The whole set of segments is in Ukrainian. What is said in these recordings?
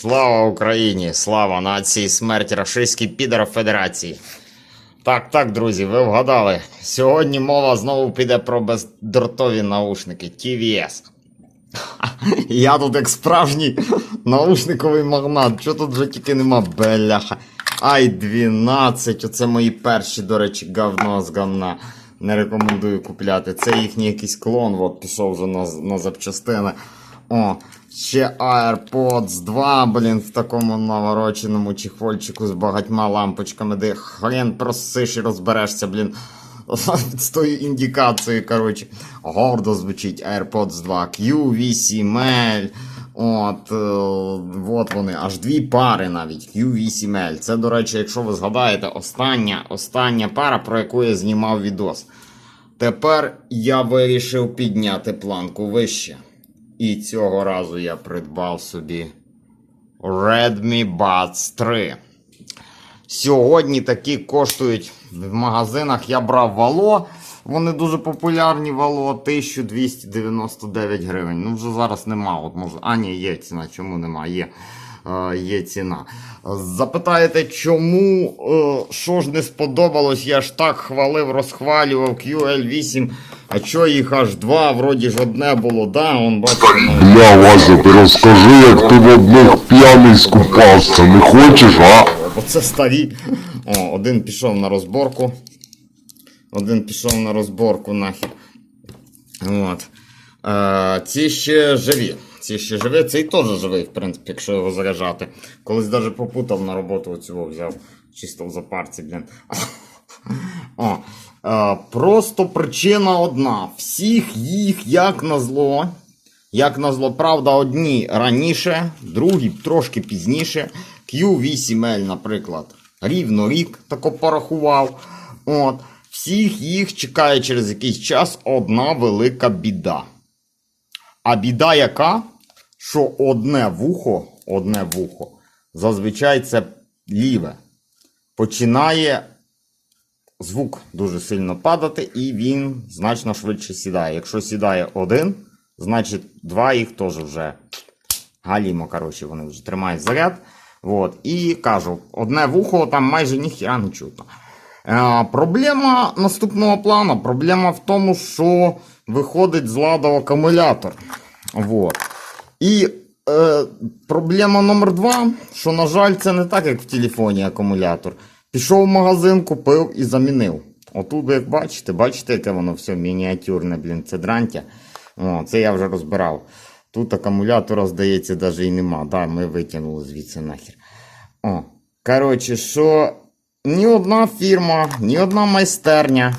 Слава Україні! Слава нації, смерть рашистській підерам Федерації. Так, так, друзі, ви вгадали. Сьогодні мова знову піде про бездротові наушники TVS. Я тут як справжній наушниковий магнат. Що тут вже тільки нема, бляха. Ай 12, оце мої перші, до речі, говно з говна. Не рекомендую купляти. Це їхній якийсь клон, от пішов вже на, на запчастини. О, ще AirPods 2, блін, в такому навороченому чехольчику з багатьма лампочками, де хрен просиш і розберешся, блін. З тою індикацією, коротше, гордо звучить AirPods 2, Q8L. От, е, от вони, аж дві пари навіть, Q8L. Це, до речі, якщо ви згадаєте, остання, остання пара, про яку я знімав відос. Тепер я вирішив підняти планку вище. І цього разу я придбав собі Redmi Buds 3. Сьогодні такі коштують в магазинах. Я брав вало. Вони дуже популярні вало 1299 гривень. Ну, вже зараз нема. От може... А, ні, є ціна. Чому нема? Є. Е, є ціна. Запитаєте, чому е, що ж не сподобалось? Я ж так хвалив, розхвалював QL8. А що їх аж два, вроді ж одне було, да? Он бачите. ну, Вася, ти розкажи, як ти в одних п'яний скупався, не хочеш, а? Оце старі. О, один пішов на розборку. Один пішов на розборку нахід. От. Е, ці ще живі. Ці ще живі. Цей теж живий, в принципі, якщо його заряджати. Колись навіть попутав на роботу оцього взяв. Чисто в запарці, блін. О, е, просто причина одна. Всіх їх, як назло, як назло, правда, одні раніше, другі трошки пізніше. Q8L, наприклад, рівно рік тако порахував. От. Всіх їх чекає через якийсь час одна велика біда. А біда яка? Що одне вухо, одне вухо, зазвичай це ліве, починає звук дуже сильно падати, і він значно швидше сідає. Якщо сідає один, значить два їх теж вже галімо, коротше, вони вже тримають заряд. От. І кажу, одне вухо там майже ніхіра не чутно. Е, проблема наступного плану. Проблема в тому, що виходить з ладу акумулятор. Вот. І е, проблема номер два, що, на жаль, це не так, як в телефоні акумулятор. Пішов в магазин, купив і замінив. Отут, як бачите, бачите, яке воно все мініатюрне, блін, це дрантя. О, це я вже розбирав. Тут акумулятора, здається, навіть і нема. Да, ми витягнули звідси нахер. О, коротше, що ні одна фірма, ні одна майстерня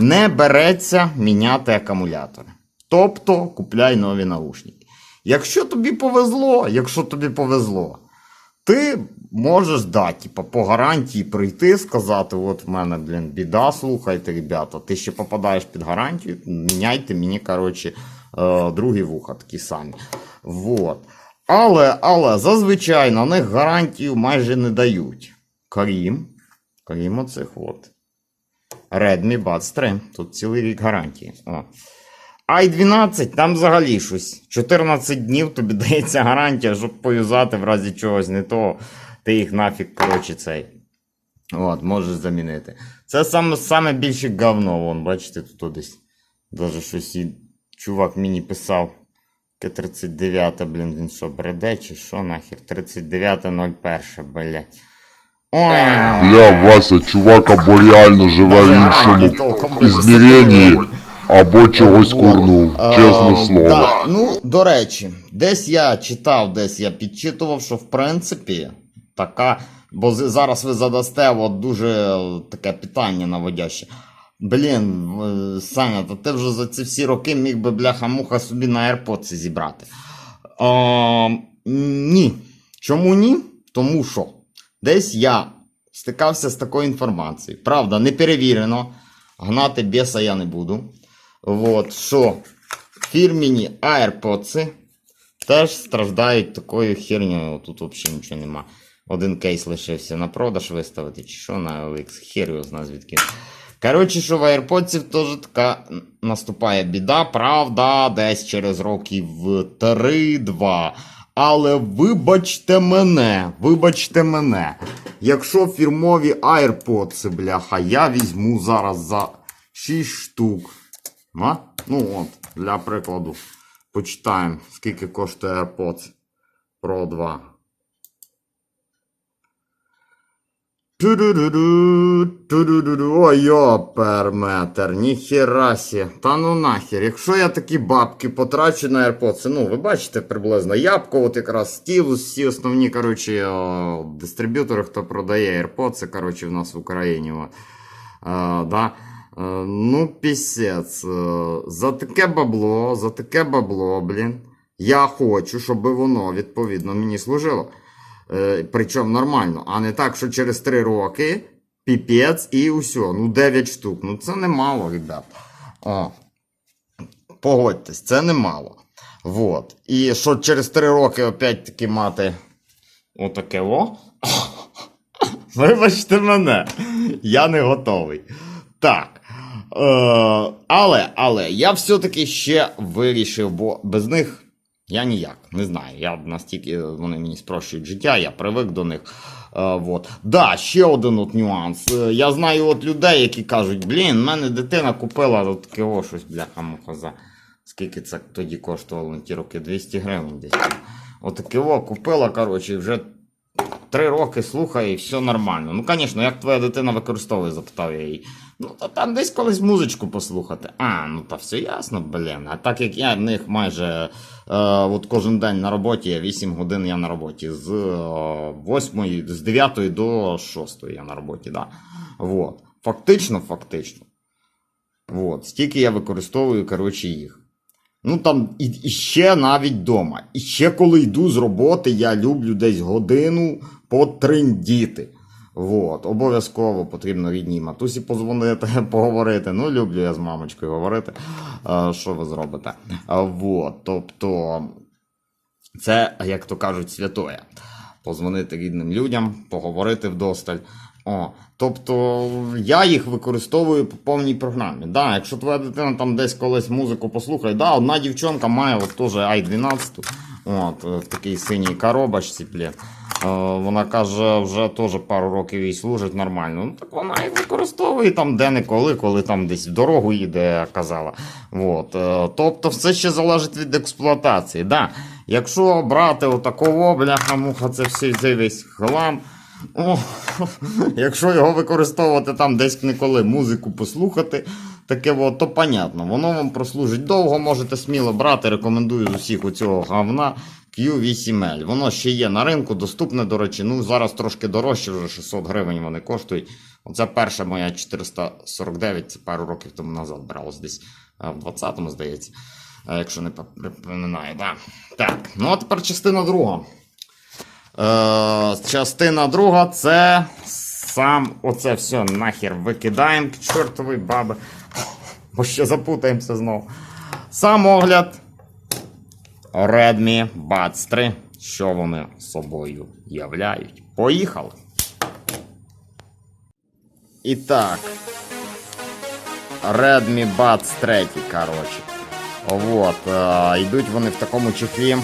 не береться міняти акумулятори. Тобто купляй нові наушники. Якщо тобі повезло, якщо тобі повезло, ти можеш да, типа, по гарантії прийти, сказати: от в мене, блін, біда, слухайте, ребята, ти ще попадаєш під гарантію, міняйте мені, коротше, е, другі вуха такі самі. Вот. Але, але зазвичай на них гарантію майже не дають. Крім, крім оцих от. Redmi Buds 3. Тут цілий рік гарантії. О. i12, там взагалі щось. 14 днів тобі дається гарантія, щоб пов'язати в разі чогось не того. Ти їх нафіг, коротше, цей. От, можеш замінити. Це саме, саме більше говно, вон, бачите, тут десь. Даже щось і чувак мені писав. Яке 39, блін, він що, бреде, чи що нахер? 39.01, блядь. Ой, Бля, Вася, чувак або реально живе в іншому ізміренні, або чогось курнув, чесне Е, слово. Да, ну, до речі, десь я читав, десь я підчитував, що в принципі така. Бо зараз ви задасте от дуже е, таке питання наводяще. Блін, е, Саня, то ти вже за ці всі роки міг би бляха-муха собі на AirPods зібрати. Е, ні. Чому ні? Тому що десь я стикався з такою інформацією. Правда, не перевірено. Гнати біса я не буду. Вот, що фірміні AirPods теж страждають такою хернею. Тут взагалі нічого нема. Один кейс лишився на продаж виставити, чи що на OLX, хер його зна звідки. Коротше, що в AirPods теж така наступає біда, правда, десь через років 3-2. Але вибачте мене, вибачте мене. Якщо фірмові AirPods, бляха, я візьму зараз за 6 штук. А? Ну от, для прикладу, почитаємо, скільки коштує AirPods Pro 2. Ту-ду-ду-ду, ту-ду-ду-ду. Ой, йоперметр, ніхерасі. Та ну нахер, якщо я такі бабки потрачу на AirPods, ну ви бачите приблизно ябко, от якраз стіл, всі основні, коротше, дистриб'ютори, хто продає AirPods, коротше, в нас в Україні. А, да. Е, Ну, пісець. Е, За таке бабло, за таке бабло, блін. Я хочу, щоб воно відповідно мені служило. Е, причому нормально, а не так, що через 3 роки піпець і усе. Ну, 9 штук. Ну це немало, ребят. О, погодьтесь, це немало. Вот. І що через 3 роки опять-таки мати отаке о. Вибачте мене, я не готовий. Так. Е, але, але я все-таки ще вирішив, бо без них я ніяк не знаю. Я настільки вони мені спрощують життя, я привик до них. Е, вот. Да, ще один от нюанс. Е, Я знаю от людей, які кажуть, блін, мене дитина купила от таке о, щось бляха муха. Скільки це тоді коштувало ті роки? 200 гривень десь. Отаке о, купила, коротше, вже три роки слухає і все нормально. Ну, звісно, як твоя дитина використовує, запитав я її. Ну, та там десь колись музичку послухати. А, ну та все ясно, блін. А так як я в них майже е, от кожен день на роботі, я 8 годин я на роботі. З е, 8, з 9 до 6 я на роботі, да. Вот. Фактично, фактично. Вот. Стільки я використовую, коротше, їх. Ну там і, і ще навіть вдома. І ще коли йду з роботи, я люблю десь годину потриндіти. Вот, обов'язково потрібно рідній матусі позвонити, поговорити. Ну, люблю я з мамочкою говорити. Що ви зробите? Вот, тобто, це, як то кажуть, святоє. Позвонити рідним людям, поговорити вдосталь. О, тобто я їх використовую по повній програмі. Да, якщо твоя дитина там десь колись музику послухає, да, одна дівчонка має от теж i12, от, в такій синій коробочці, блін. Е, Вона каже, вже теж пару років їй служить нормально. Ну так вона їх використовує там де-не-коли, коли там десь в дорогу їде, казала. От. е, Тобто все ще залежить від експлуатації. Да. Якщо брати отакого, бляха-муха, це все цей весь хлам. О, якщо його використовувати там десь ніколи музику послухати, таке от, то понятно, воно вам прослужить довго, можете сміло брати. Рекомендую з усіх у цього говна Q8L. Воно ще є на ринку, доступне, до речі. Ну зараз трошки дорожче, вже 600 гривень вони коштують. Оце перша моя 449, це пару років тому назад бралось десь е, в 20-му, здається. Е, Якщо не припоминаю, да. Так, ну а тепер частина друга. Е, частина друга це сам оце все нахер викидаємо к чортовій баби. Бо ще запутаємося знову. Сам огляд Redmi Buds 3. Що вони собою являють? Поїхали. І так. Redmi Buds 3, коротше. Вот, е, йдуть вони в такому чехлі.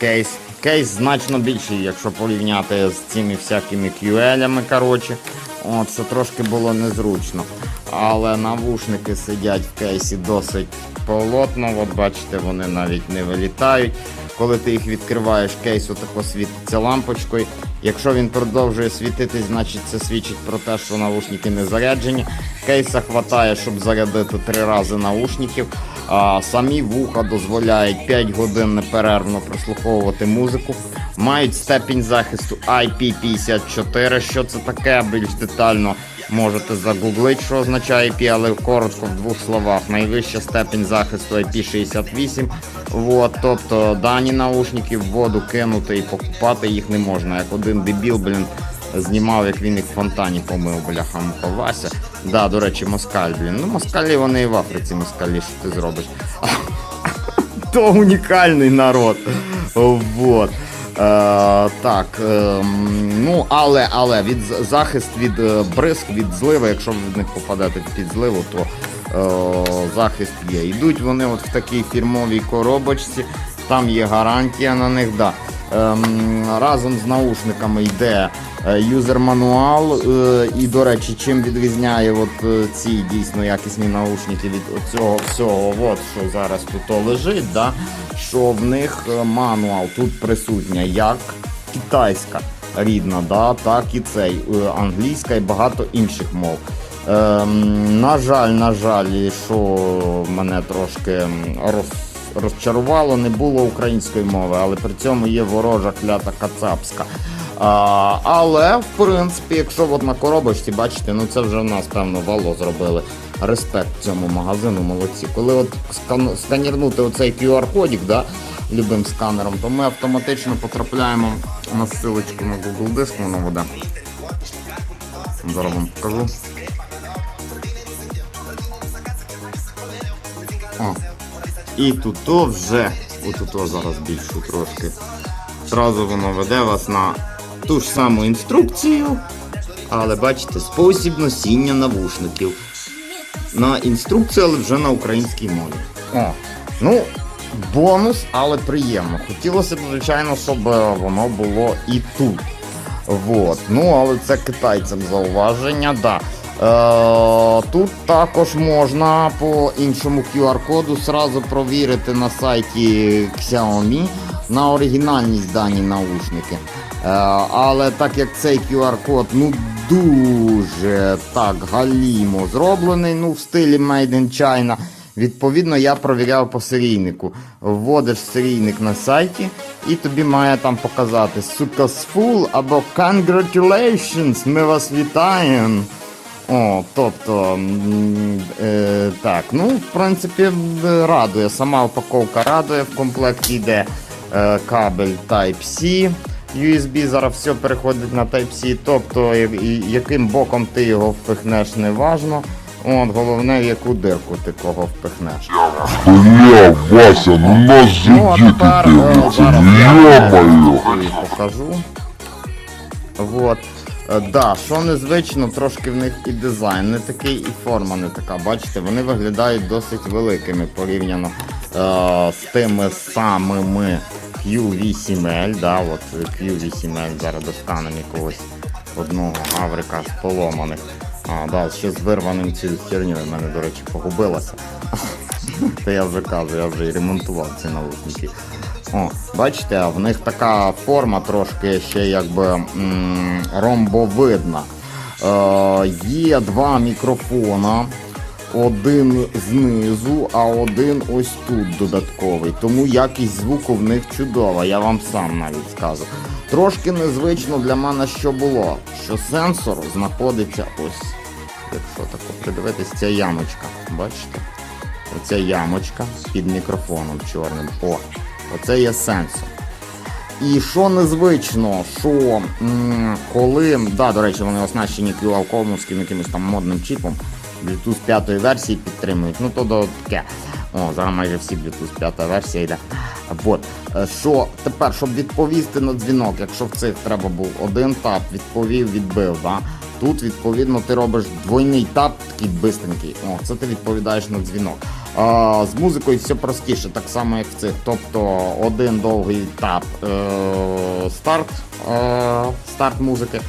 Кейс. Кейс значно більший, якщо порівняти з цими всякими QL-ами, коротше. От, це трошки було незручно. Але навушники сидять в кейсі досить полотно. От бачите, вони навіть не вилітають. Коли ти їх відкриваєш, кейс отако світиться лампочкою. Якщо він продовжує світитись, значить це свідчить про те, що наушники не заряджені. Кейса хватає, щоб зарядити три рази наушників. А, самі вуха дозволяють 5 годин неперервно прослуховувати музику. Мають степінь захисту IP54. Що це таке? Більш детально можете загуглити, що означає IP, але коротко в двох словах. Найвища степінь захисту IP68. Вот, тобто дані наушники в воду кинути і покупати їх не можна. Як один дебіл, блін, знімав, як він їх в фонтані помив, бляха Вася. Да, до речі, москаль, блін. Ну, москалі вони і в Африці москалі, що ти зробиш. То унікальний народ. Вот. Е, так, е, ну, але, але від захист від е, бризк, від зливи, якщо ви в них попадете під зливу, то е, захист є. Йдуть вони от в такій фірмовій коробочці, там є гарантія на них, да. Ем, разом з наушниками йде е, юзер-мануал. Е, і, до речі, чим відрізняє от е, ці дійсно якісні наушники від цього всього, от, що зараз тут лежить, да? що в них мануал тут присутня як китайська рідна, да? так і цей англійська і багато інших мов. Ем, на жаль, на жаль, що мене трошки роз, розчарувало, не було української мови, але при цьому є ворожа клята кацапська. А, але, в принципі, якщо от на коробочці, бачите, ну це вже в нас, певно, вало зробили. Респект цьому магазину, молодці. Коли от скан- сканірнути оцей QR-кодик, да, любим сканером, то ми автоматично потрапляємо на ссылочку на Google Диск, воно буде. Зараз вам покажу. О. І тут вже, отут то зараз більшу трошки. Зразу воно веде вас на ту ж саму інструкцію, але бачите, спосіб носіння навушників. На інструкцію, але вже на українській мові. О, ну, бонус, але приємно. Хотілося б, звичайно, щоб е, воно було і тут. Вот. Ну, але це китайцям зауваження, да. Е, тут також можна по іншому QR-коду сразу провірити на сайті Xiaomi на оригінальність дані наушники. Е, але так як цей QR-код ну дуже так галімо зроблений, ну в стилі Made in China. Відповідно, я провіряв по серійнику. Вводиш серійник на сайті, і тобі має там показати Successful або Congratulations, ми вас вітаємо. О, тобто, е, так, ну, в принципі, радує. Сама упаковка радує. В комплекті йде е, кабель Type-C. USB зараз все переходить на Type-C, тобто і- і яким боком ти його впихнеш, не важно. От, головне, яку дирку ти кого впихнеш. Бля, Вася, ну нас же Ну, діти е, дивляться, я покажу. Вот. Е, Да, що незвично, трошки в них і дизайн не такий, і форма не така. Бачите, вони виглядають досить великими порівняно е, з тими самими Q8L. Да, от Q8L зараз достанемо якогось одного гаврика з поломаних. А, да, ще з вирваним цією хернею в мене, до речі, погубилася. Та я кажу, я вже і ремонтував ці наушники. О, бачите, в них така форма трошки ще якби ромбовидна. Е, є два мікрофона. Один знизу, а один ось тут додатковий. Тому якість звуку в них чудова, я вам сам навіть скажу. Трошки незвично для мене що було, що сенсор знаходиться ось, якщо так придивитись, ця ямочка. Бачите? Оця ямочка під мікрофоном чорним. О, оце є сенсор. І що незвично, що м, коли, да, до речі, вони оснащені QL-комовським якимось там модним чіпом, Bluetooth 5 версії підтримують, ну то до таке. О, зараз майже всі Bluetooth 5 версія йде. От. Е, Що тепер, щоб відповісти на дзвінок, якщо в цих треба був один тап, відповів, відбив. Да? Тут, відповідно, ти робиш двойний тап, такий бистренький. О, це ти відповідаєш на дзвінок. З музикою все простіше, так само як в цих. Тобто один довгий тап е, старт, е, старт музики.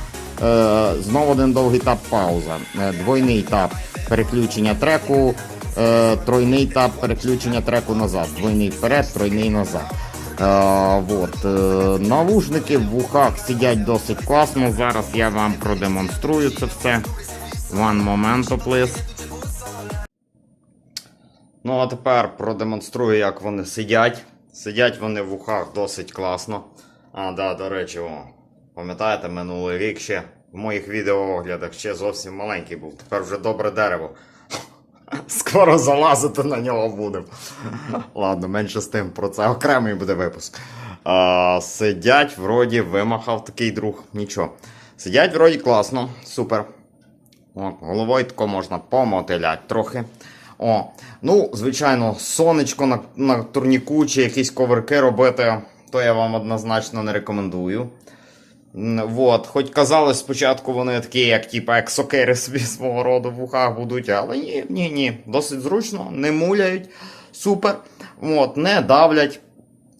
Е, знову один довгий тап пауза. Е, двойний тап переключення треку. Е, тройний тап переключення треку назад. Двойний вперед, тройний назад. Е, вот. Е, навушники в вухах сидять досить класно. Зараз я вам продемонструю це все. One moment, please. Ну, а тепер продемонструю, як вони сидять. Сидять вони в ухах досить класно. А, да, до речі, о, пам'ятаєте, минулий рік ще в моїх відеооглядах ще зовсім маленький був. Тепер вже добре дерево. Скоро залазити на нього будемо. Ладно, менше з тим, про це окремий буде випуск. А, сидять, вроді, вимахав такий друг. Нічого. Сидять, вроді, класно, супер. О, головою тако можна помотиляти трохи. О, ну, звичайно, сонечко на, на турніку чи якісь коверки робити, то я вам однозначно не рекомендую. Вот, хоч казалось спочатку вони такі, як типа, як сокири собі свого роду в ухах будуть, але ні, ні, ні, досить зручно, не муляють, супер. От, не давлять.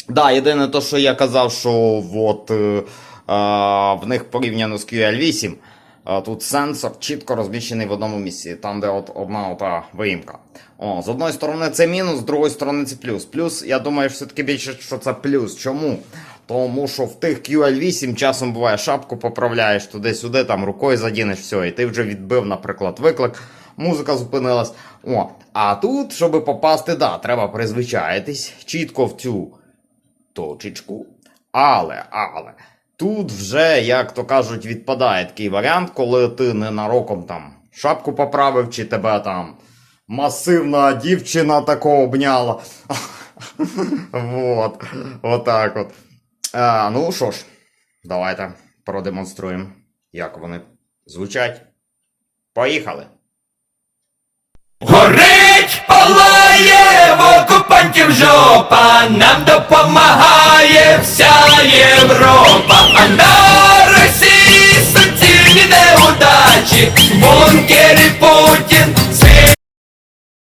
Да, єдине то, що я казав, що от, е, а, в них порівняно з QL8, а, тут сенсор чітко розміщений в одному місці, там, де от одна ота виїмка. О, з одної сторони це мінус, з другої сторони це плюс. Плюс, я думаю, все-таки більше, що це плюс. Чому? Тому що в тих QL8 часом буває шапку поправляєш туди-сюди, там рукою задінеш, все, і ти вже відбив, наприклад, виклик, музика зупинилась. О, а тут, щоб попасти, да, треба призвичаїтись чітко в цю точечку. Але, але, тут вже, як то кажуть, відпадає такий варіант, коли ти ненароком там шапку поправив, чи тебе там масивна дівчина такого обняла. вот, отак от. Ну що ж, давайте продемонструємо, як вони звучать. Поїхали! Горить, палає в окупантів жопа, нам допомагає вся Європа, а на Росії суцільні неудачі, бункери Путін.